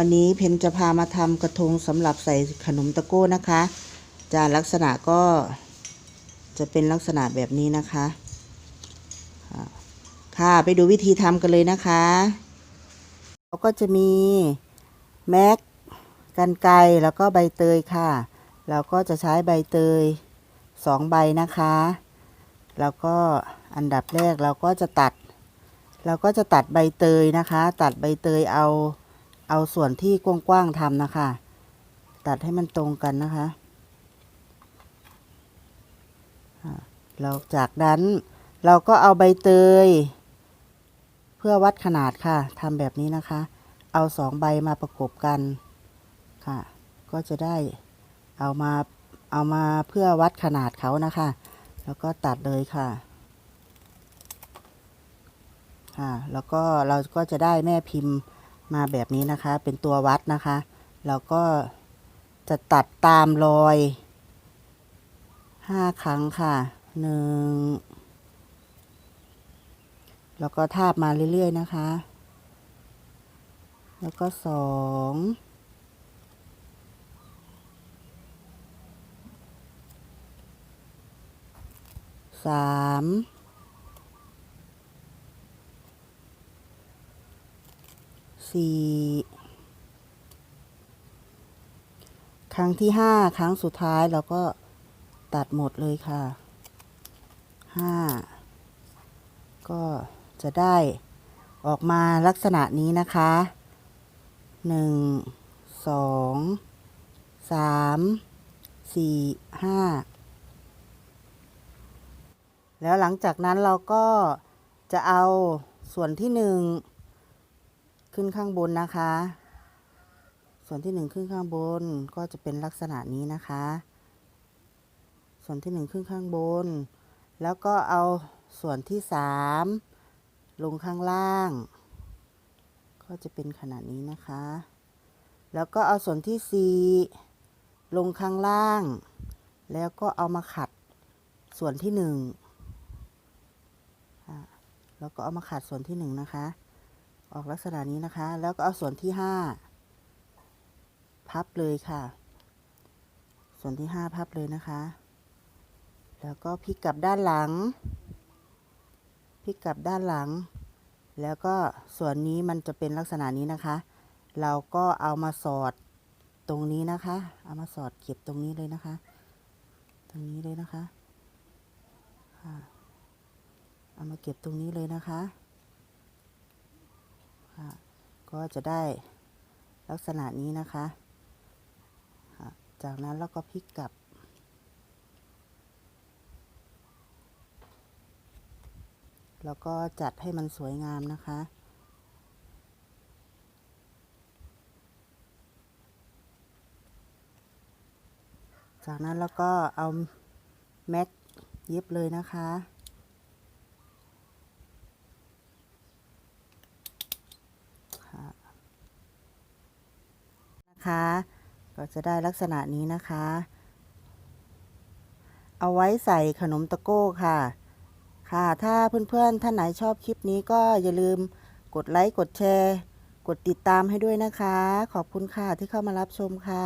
วันนี้เพนจะพามาทำกระทงสำหรับใส่ขนมตะโก้นะคะจานลักษณะก็จะเป็นลักษณะแบบนี้นะคะ ค่ะไปดูวิธีทำกันเลยนะคะเราก็จะมีแม็กกันไกรแล้วก็ใบเตยค่ะ เราก็จะใช้ใบเตยสองใบนะคะ แล้วก็อันดับแรกเราก็จะตัด เราก็จะตัดใบเตยนะคะ ตัดใบเตยเอา เอาส่วนที่กว้างๆทำนะคะ ตัดให้มันตรงกันนะคะ เราจากนั้นเราก็เอาใบเตย เพื่อวัดขนาดค่ะทำแบบนี้นะคะ เอาสองใบมาประกบกันค่ะ ก็จะได้เอามาเอามาเพื่อวัดขนาดเขานะคะ แล้วก็ตัดเลยค่ะค่ะ แล้วก็เราก็จะได้แม่พิมพ์ มาแบบนี้นะคะ เป็นตัววัดนะคะเราก็จะตัดตามรอยห้าครั้งค่ะหนึ่งแล้วก็ทาบมาเรื่อยๆนะคะ แล้วก็สองสาม สี่ครั้งที่ห้าครั้งสุดท้ายเราก็ตัดหมดเลยค่ะห้าก็จะได้ออกมาลักษณะนี้นะคะหนึ่งสองสามสี่ห้าแล้วหลังจากนั้นเราก็จะเอาส่วนที่หนึ่ง ขึ้นข้างบนนะคะ ส่วนที่หนึ่งขึ้นข้างบนก็จะเป็นลักษณะนี้นะคะ ส่วนที่หนึ่งขึ้นข้างบน แล้วก็เอาส่วนที่สามลงข้างล่าง ก็จะเป็นขนาดนี้นะคะ แล้วก็เอาส่วนที่สี่ลงข้างล่าง แล้วก็เอามาขัดส่วนที่หนึ่งแล้วก็เอามาขัดส่วนที่หนึ่งนะคะ ออกลักษณะนี้นะคะ แล้วก็เอาส่วนที่ห้าพับเลยค่ะ ส่วนที่ห้าพับเลยนะคะ แล้วก็พลิกกลับด้านหลัง พลิกกลับด้านหลัง แล้วก็ส่วนนี้มันจะเป็นลักษณะนี้นะคะ เราก็เอามาสอดตรงนี้นะคะ เอามาสอดเก็บตรงนี้เลยนะคะ ตรงนี้เลยนะคะ เอามาเก็บตรงนี้เลยนะคะ ค่ะก็จะได้ลักษณะนี้นะคะ จากนั้นเราก็พลิกกลับ แล้วก็จัดให้มันสวยงามนะคะจากนั้นแล้วก็เอาแม็กเย็บเลยนะคะ นะคะ ก็จะได้ลักษณะนี้นะคะ เอาไว้ใส่ขนมตะโก้ค่ะ ค่ะ ถ้าเพื่อนๆท่านไหนชอบคลิปนี้ก็อย่าลืมกดไลค์ กดแชร์ กดติดตามให้ด้วยนะคะ ขอบคุณค่ะที่เข้ามารับชมค่ะ